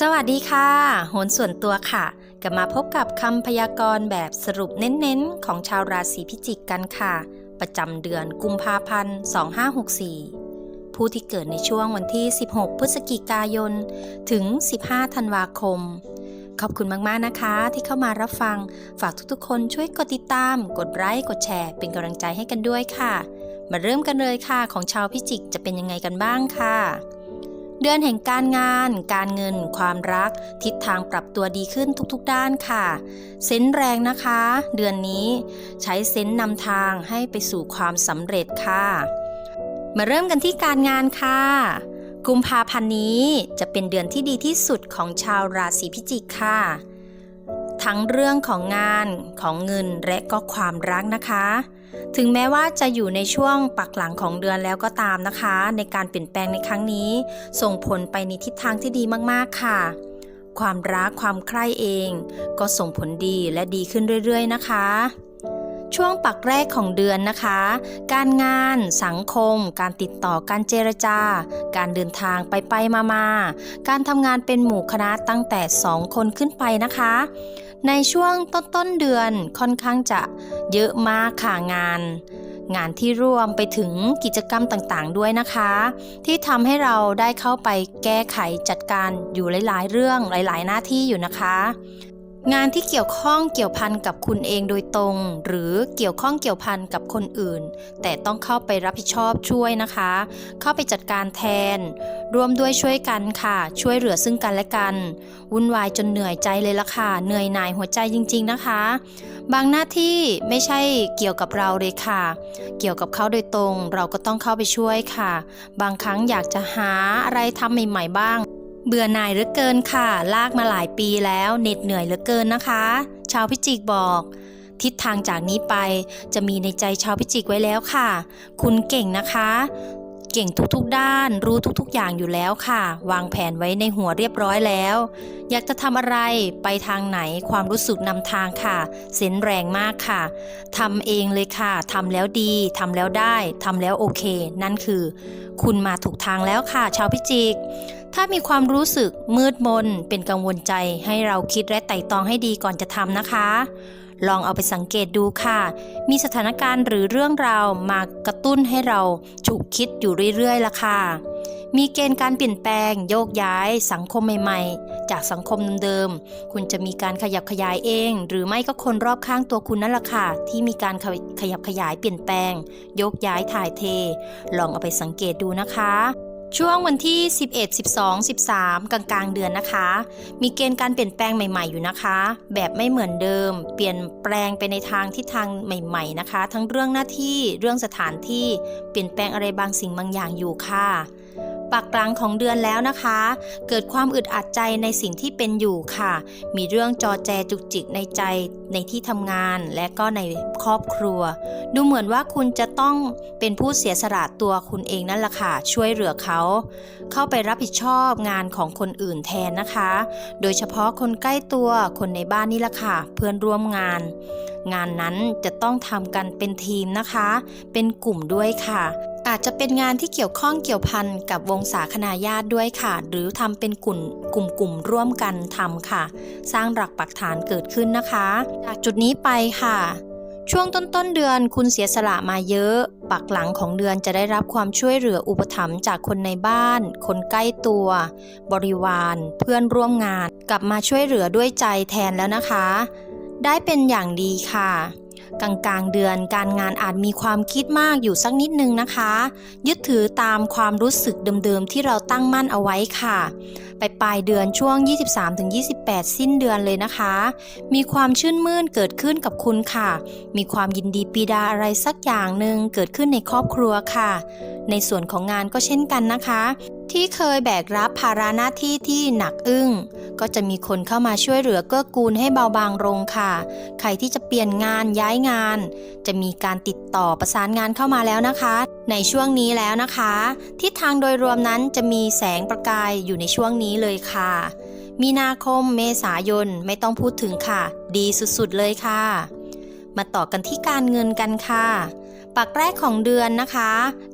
สวัสดีค่ะโหนส่วนตัวค่ะ กลับมาพบกับคำพยากรณ์แบบสรุปเน้นๆ ของชาวราศีพิจิกกันค่ะ ประจำเดือนกุมภาพันธ์ 2564 ผู้ที่เกิดในช่วงวันที่ 16 พฤศจิกายน ถึง 15 ธันวาคม ขอบคุณมากๆนะคะที่เข้ามารับฟัง ฝากทุกๆ คนช่วยกดติดตาม กดไลค์ กดแชร์ เป็นกำลังใจให้กันด้วยค่ะ มาเริ่มกันเลยค่ะ ของชาวพิจิกจะเป็นยังไงกันบ้างค่ะ เดือนแห่งการงาน การเงิน ความรัก ทิศทางปรับตัวดีขึ้นทุกๆด้านค่ะ เซนแรงนะคะ เดือนนี้ใช้เซนนำทางให้ไปสู่ความสำเร็จค่ะ มาเริ่มกันที่การงานค่ะกุมภาพันธ์นี้จะเป็นเดือนที่ดีที่สุดของชาวราศีพิจิกค่ะ ทั้งเรื่องของงานของเงินและก็ความรักนะคะ ถึงแม้ว่าจะอยู่ในช่วงปักหลังของเดือนแล้วก็ตามนะคะ ในการเปลี่ยนแปลงในครั้งนี้ ส่งผลไปในทิศทางที่ดีมากๆค่ะ ความรักความใคร่เอง ก็ส่งผลดีและดีขึ้นเรื่อย ๆ นะคะช่วงปักแรกของเดือนนะคะ การงาน สังคม การติดต่อการเจรจา การเดินทางไปไปมามา การทำงานเป็นหมู่คณะตั้งแต่ 2 คนขึ้นไปนะคะ ในช่วงต้นต้นเดือนค่อนข้างจะเยอะมากค่ะงาน งานที่รวมไปถึงกิจกรรมต่างๆด้วยนะคะ ที่ทำให้เราได้เข้าไปแก้ไขจัดการอยู่หลาย ๆ เรื่องหลาย ๆ หน้าที่อยู่นะคะ งานที่เกี่ยวข้องเกี่ยวพันกับคุณเองโดยตรง หรือเกี่ยวข้องเกี่ยวพันกับคนอื่น แต่ต้องเข้าไปรับผิดชอบช่วยนะคะ เข้าไปจัดการแทน ร่วมด้วยช่วยกันค่ะ ช่วยเหลือซึ่งกันและกัน วุ่นวายจนเหนื่อยใจเลยละค่ะ เหนื่อยหน่ายหัวใจจริง ๆนะคะ บางหน้าที่ไม่ใช่เกี่ยวกับเราเลยค่ะ เกี่ยวกับเขาโดยตรง เราก็ต้องเข้าไปช่วยค่ะ บางครั้งอยากจะหาอะไรทำใหม่ ๆ บ้าง เบื่อหน่ายเหลือเกินค่ะ ลากมาหลายปีแล้วเหน็ดเหนื่อยเหลือเกินนะคะ ชาวพิจิกบอก ทิศทางจากนี้ไปจะมีในใจชาวพิจิกไว้แล้วค่ะ คุณเก่งนะคะ เก่งทุกๆด้าน รู้ทุกๆ อย่างอยู่แล้วค่ะ วางแผนไว้ในหัวเรียบร้อยแล้ว อยากจะทำอะไรไปทางไหนความรู้สึกนำทางค่ะ เซนแรงมากค่ะทำเองเลยค่ะทำแล้วดีทำแล้วได้ทำแล้วโอเค นั่นคือ คุณมาถูกทางแล้วค่ะ ชาวพิจิก ถ้ามีความรู้สึกมืดมนเป็นกังวลใจให้เราคิดและไต่ตองให้ดีก่อนจะทำนะคะ ลองเอาไปสังเกตดูค่ะ มีสถานการณ์หรือเรื่องราวมากระตุ้นให้เราฉุกคิดอยู่เรื่อยๆละค่ะ มีเกณฑ์การเปลี่ยนแปลงโยกย้ายสังคมใหม่ๆ จากสังคมเดิมๆ คุณจะมีการขยับขยายเอง หรือไม่ก็คนรอบข้างตัวคุณนั่นแหละค่ะ ที่มีการขยขยับขยายเปลี่ยนแปลงโยกย้ายถ่ายเท ลองเอาไปสังเกตดูนะคะ ช่วงวันที่ 11 12 13 กลางกลางๆเดือนนะคะ มีเกณฑ์การเปลี่ยนแปลงใหม่ ๆอยู่นะคะ แบบไม่เหมือนเดิม เปลี่ยนแปลงไปในทางทิศทางใหม่ ๆนะคะ ทั้งเรื่องหน้าที่เรื่องสถานที่เปลี่ยนแปลงอะไรบางสิ่งบางอย่างอยู่ค่ะ ปักกลางของเดือนแล้วนะคะ เกิดความอึดอัดใจในสิ่งที่เป็นอยู่ค่ะ มีเรื่องจอแจจุกจิกในใจในที่ทำงานและก็ในครอบครัว ดูเหมือนว่าคุณจะต้องเป็นผู้เสียสละตัวคุณเองนั่นแหละค่ะ ช่วยเหลือเขา เข้าไปรับผิดชอบงานของคนอื่นแทนนะคะ โดยเฉพาะคนใกล้ตัวคนในบ้านนี่แหละค่ะ เพื่อนร่วมงาน งานนั้นจะต้องทำกันเป็นทีมนะคะ เป็นกลุ่มด้วยค่ะ อาจจะเป็นงานที่เกี่ยวข้องเกี่ยวพันกับวงศาคณาญาติด้วยค่ะ หรือทำเป็นกลุ่มกลุ่มกลุ่มร่วมกันทำค่ะ สร้างหลักปักฐานเกิดขึ้นนะคะ จากจุดนี้ไปค่ะ ช่วงต้นต้นๆเดือนคุณเสียสละมาเยอะ ปักหลังของเดือนจะได้รับความช่วยเหลืออุปถัมภ์จากคนในบ้าน คนใกล้ตัว บริวาร เพื่อนร่วมงาน กลับมาช่วยเหลือด้วยใจแทนแล้วนะคะ ได้เป็นอย่างดีค่ะ กลางกลางๆเดือนการงานอาจมีความคิดมากอยู่สักนิดนึงนะคะ ยึดถือตามความรู้สึกเดิมๆที่เราตั้งมั่นเอาไว้ค่ะ ไปปลายเดือนช่วง 23-28 สิ้นเดือนเลยนะคะ มีความชื่นมื่นเกิดขึ้นกับคุณค่ะ มีความยินดีปีดาอะไรสักอย่างหนึ่งเกิดขึ้นในครอบครัวค่ะ ในส่วนของงานก็เช่นกันนะคะ ที่เคยแบกรับภาระหน้าที่ที่หนักอึ้ง ก็จะมีคนเข้ามาช่วยเหลือเกื้อกูลให้เบาบางลงค่ะ ใครที่จะเปลี่ยนงานย้ายงาน จะมีการติดต่อประสานงานเข้ามาแล้วนะคะ ในช่วงนี้แล้วนะคะทิศทางโดยรวมนั้นจะมีแสงประกายอยู่ในช่วงนี้เลยค่ะ มีนาคมเมษายนไม่ต้องพูดถึงค่ะ ดีสุดๆเลยค่ะ มาต่อกันที่การเงินกันค่ะ ปักแรกของเดือนนะคะ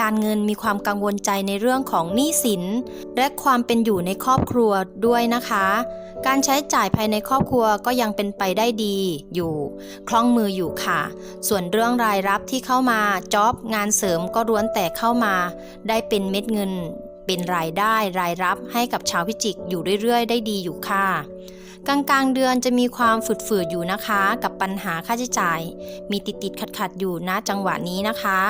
การเงินมีความกังวลใจในเรื่องของหนี้สิน และความเป็นอยู่ในครอบครัวด้วยนะคะ การใช้จ่ายภายในครอบครัวก็ยังเป็นไปได้ดีอยู่ คล่องมืออยู่ค่ะ ส่วนเรื่องรายรับที่เข้ามาจ็อบงานเสริมก็ล้วนแต่เข้ามา ได้เป็นเม็ดเงิน เป็นรายได้รายรับให้กับชาวพิจิกอยู่เรื่อยๆ ได้ดีอยู่ค่ะ กลางกลางเดือนจะมีความฝืดๆอยู่นะคะ กับปัญหาค่าใช้จ่าย มีติดติดขัดขัดๆอยู่ณจังหวะนี้นะคะ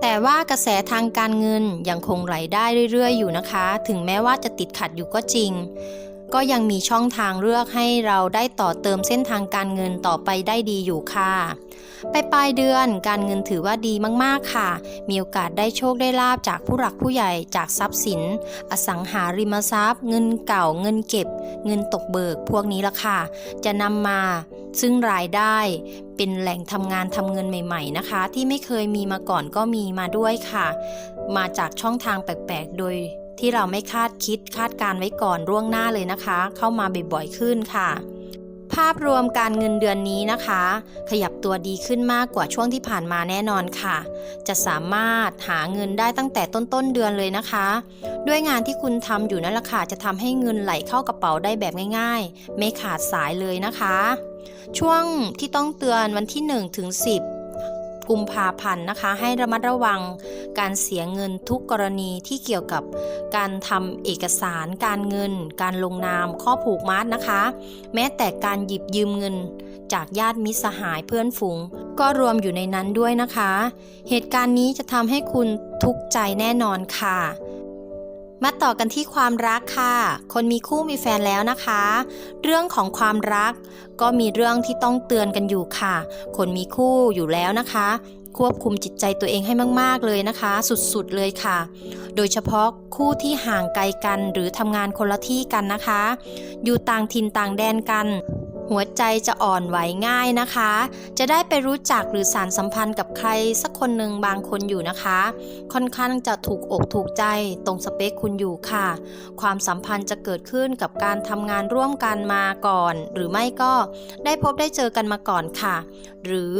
แต่ว่ากระแสทางการเงินยังคงไหลได้เรื่อยๆ อยู่นะคะ ถึงแม้ว่าจะติดขัดอยู่ก็จริง ก็ยังมีช่องทางเลือกให้เราได้ต่อเติมเส้นทางการเงินต่อไปได้ดีอยู่ค่ะ ไปปลายเดือนการเงินถือว่าดีมากๆค่ะ มีโอกาสได้โชคได้ลาบจากผู้หลักผู้ใหญ่จากทรัพย์สิน อสังหาริมทรัพย์ เงินเก่าเงินเก็บ เงินตกเบิกพวกนี้ละค่ะ จะนำมาซึ่งรายได้เป็นแหล่งทำงานทำเงินใหม่ๆนะคะ ที่ไม่เคยมีมาก่อนก็มีมาด้วยค่ะ มาจากช่องทางแปลกๆ โดยที่เราไม่คาดคิดคาดการไว้ก่อนล่วงหน้าเลยนะคะ เข้ามาบ่อยๆขึ้นค่ะ ภาพรวมการเงินเดือนนี้นะคะ ขยับตัวดีขึ้นมากกว่าช่วงที่ผ่านมาแน่นอนค่ะ จะสามารถหาเงินได้ตั้งแต่ต้นๆเดือนเลยนะคะ ด้วยงานที่คุณทำอยู่นั่นแหละค่ะจะทำให้เงินไหลเข้ากระเป๋าได้แบบง่าย ๆ ไม่ขาดสายเลยนะคะ ช่วงที่ต้องเตือนวันที่1ถึง10 กุมภาพันธ์นะคะ ให้ระมัดระวังการเสียเงินทุกกรณีที่เกี่ยวกับการทำเอกสาร การเงิน การลงนามข้อผูกมัดนะคะ แม้แต่การหยิบยืมเงินจากญาติมิตรสหายเพื่อนฝูง ก็รวมอยู่ในนั้นด้วยนะคะ เหตุการณ์นี้จะทำให้คุณทุกข์ใจแน่นอนค่ะ มาต่อกันที่ความรักค่ะ คนมีคู่มีแฟนแล้วนะคะ เรื่องของความรักก็มีเรื่องที่ต้องเตือนกันอยู่ค่ะ คนมีคู่อยู่แล้วนะคะ ควบคุมจิตใจตัวเองให้มาก ๆ เลยนะคะ สุดๆเลยค่ะ โดยเฉพาะคู่ที่ห่างไกลกันหรือทำงานคนละที่กันนะคะ อยู่ต่างถิ่นต่างแดนกัน หัวใจจะอ่อนไหวง่ายนะคะ จะได้ไปรู้จักหรือสารสัมพันธ์กับใครสักคนหนึ่งบางคนอยู่นะคะ ค่อนข้างจะถูกอกถูกใจตรงสเปคคุณอยู่ค่ะ ความสัมพันธ์จะเกิดขึ้นกับการทำงานร่วมกันมาก่อน หรือไม่ก็ได้พบได้เจอกันมาก่อนค่ะ หรือ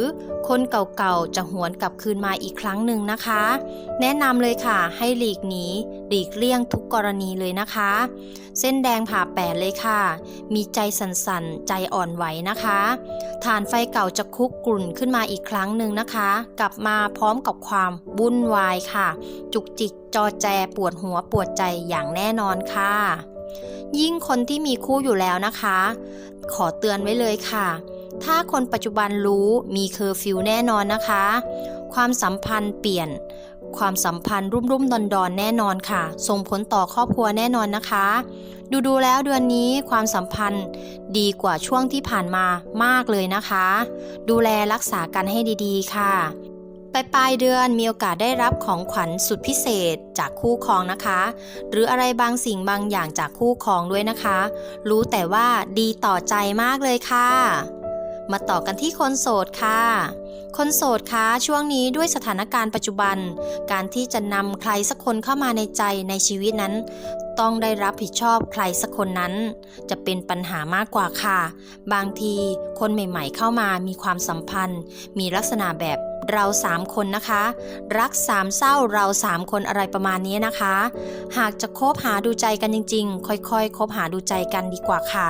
คนเก่าๆจะหวนกลับคืนมาอีกครั้งหนึ่งนะคะ แนะนำเลยค่ะให้หลีกหนีหลีกเลี่ยงทุกกรณีเลยนะคะ เส้นแดงผ่าแปดเลยค่ะ มีใจสั่นๆใจอ่อนไหวนะคะ ฐานไฟเก่าจะคุกกลุ่นขึ้นมาอีกครั้งหนึ่งนะคะ กลับมาพร้อมกับความวุ่นวายค่ะ จุกจิกจอแจปวดหัวปวดใจอย่างแน่นอนค่ะ ยิ่งคนที่มีคู่อยู่แล้วนะคะ ขอเตือนไว้เลยค่ะ ถ้าคนปัจจุบันรู้มีเคอร์ฟิวแน่นอนนะคะ ความสัมพันธ์เปลี่ยน ความสัมพันธ์รุ่มรุ่มดอนดอนแน่นอนค่ะ ส่งผลต่อครอบครัวแน่นอนนะคะ ดูดูแล้วเดือนนี้ความสัมพันธ์ดีกว่าช่วงที่ผ่านมามากเลยนะคะ ดูแลรักษากันให้ดีๆ ค่ะปลายปลายเดือนมีโอกาสได้รับของขวัญสุดพิเศษจากคู่ครองนะคะ หรืออะไรบางสิ่งบางอย่างจากคู่ครองด้วยนะคะ รู้แต่ว่าดีต่อใจมากเลยค่ะ มาต่อกันที่คนโสดค่ะ คนโสดคะช่วงนี้ด้วยสถานการณ์ปัจจุบัน การที่จะนำใครสักคนเข้ามาในใจในชีวิตนั้น ต้องได้รับผิดชอบใครสักคนนั้น จะเป็นปัญหามากกว่าค่ะ บางทีคนใหม่ๆเข้ามามีความสัมพันธ์ มีลักษณะแบบ เราสามคนนะคะ รักสามเศร้าเราสามคนอะไรประมาณนี้นะคะ หากจะคบหาดูใจกันจริง ๆ ค่อยๆคบหาดูใจกันดีกว่าค่ะ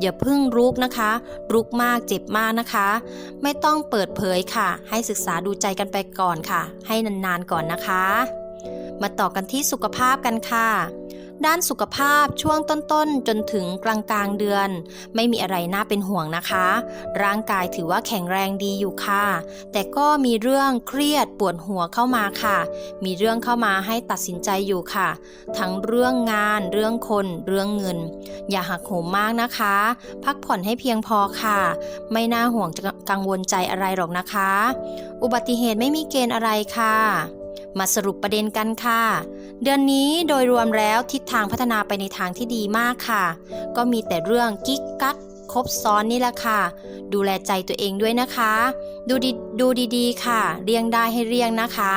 อย่าพึ่งรุกนะคะ รุกมากเจ็บมากนะคะ ไม่ต้องเปิดเผยค่ะ ให้ศึกษาดูใจกันไปก่อนค่ะ ให้นานๆก่อนนะคะ มาต่อกันที่สุขภาพกันค่ะ ด้านสุขภาพช่วงต้นๆ จนถึงกลางๆเดือน ไม่มีอะไรน่าเป็นห่วงนะคะ ร่างกายถือว่าแข็งแรงดีอยู่ค่ะ แต่ก็มีเรื่องเครียดปวดหัวเข้ามาค่ะ มีเรื่องเข้ามาให้ตัดสินใจอยู่ค่ะ ทั้งเรื่องงานเรื่องคนเรื่องเงิน อย่าหักโหมมากนะคะ พักผ่อนให้เพียงพอค่ะ ไม่น่าห่วงจะกังวลใจอะไรหรอกนะคะ อุบัติเหตุไม่มีเกณฑ์อะไรค่ะ มาสรุปประเด็นกันค่ะ เดือนนี้โดยรวมแล้วทิศทางพัฒนาไปในทางที่ดีมากค่ะ ก็มีแต่เรื่องกิ๊กกัก ครบซ้อนนี่แหละค่ะ ดูแลใจตัวเองด้วยนะคะ ดูดีดูดีๆ ค่ะ เรียงได้ให้เรียงนะคะ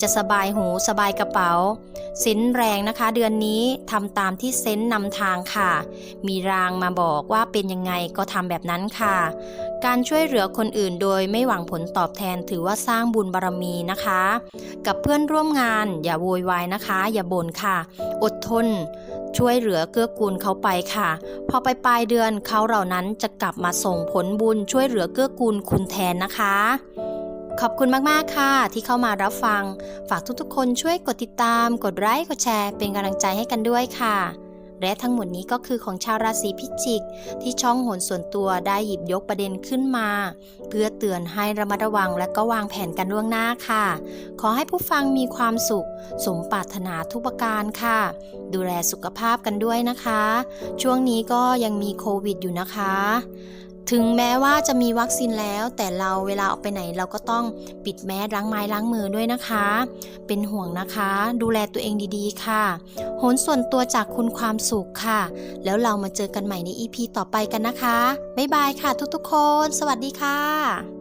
จะสบายหูสบายกระเป๋าเซนแรงนะคะ เดือนนี้ทำตามที่เซนนำทางค่ะ มีรางมาบอกว่าเป็นยังไงก็ทำแบบนั้นค่ะ การช่วยเหลือคนอื่นโดยไม่หวังผลตอบแทนถือว่าสร้างบุญบารมีนะคะ กับเพื่อนร่วมงาน อย่าโวยวายนะคะ อย่าบ่นค่ะ อดทนช่วยเหลือเกื้อกูลเขาไปค่ะ พอไปปลายเดือนเขาเหล่านั้นจะกลับมาส่งผลบุญช่วยเหลือเกื้อกูลคุณแทนนะคะ ขอบคุณมาก ๆ ค่ะ ที่เข้ามารับฟัง ฝากทุก ๆ คนช่วยกดติดตาม กดไลค์กดแชร์ เป็นกำลังใจให้กันด้วยค่ะ และทั้งหมดนี้ก็คือของชาวราศีพิจิก ที่ช่องโหนส่วนตัวได้หยิบยกประเด็นขึ้นมา เพื่อเตือนให้ระมัดระวังและก็วางแผนกันล่วงหน้าค่ะ ขอให้ผู้ฟังมีความสุข สมปรารถนาทุกประการค่ะ ดูแลสุขภาพกันด้วยนะคะ ช่วงนี้ก็ยังมีโควิดอยู่นะคะ ถึงแม้ว่าจะมีวัคซีนแล้ว แต่เราเวลาออกไปไหนเราก็ต้องปิดแมสล้างไม้ล้างมือด้วยนะคะ เป็นห่วงนะคะ ดูแลตัวเองดีๆ ค่ะโหนส่วนตัวจากคุณความสุขค่ะ แล้วเรามาเจอกันใหม่ใน EP ต่อไปกันนะคะ บ๊ายบายค่ะทุกๆคน สวัสดีค่ะ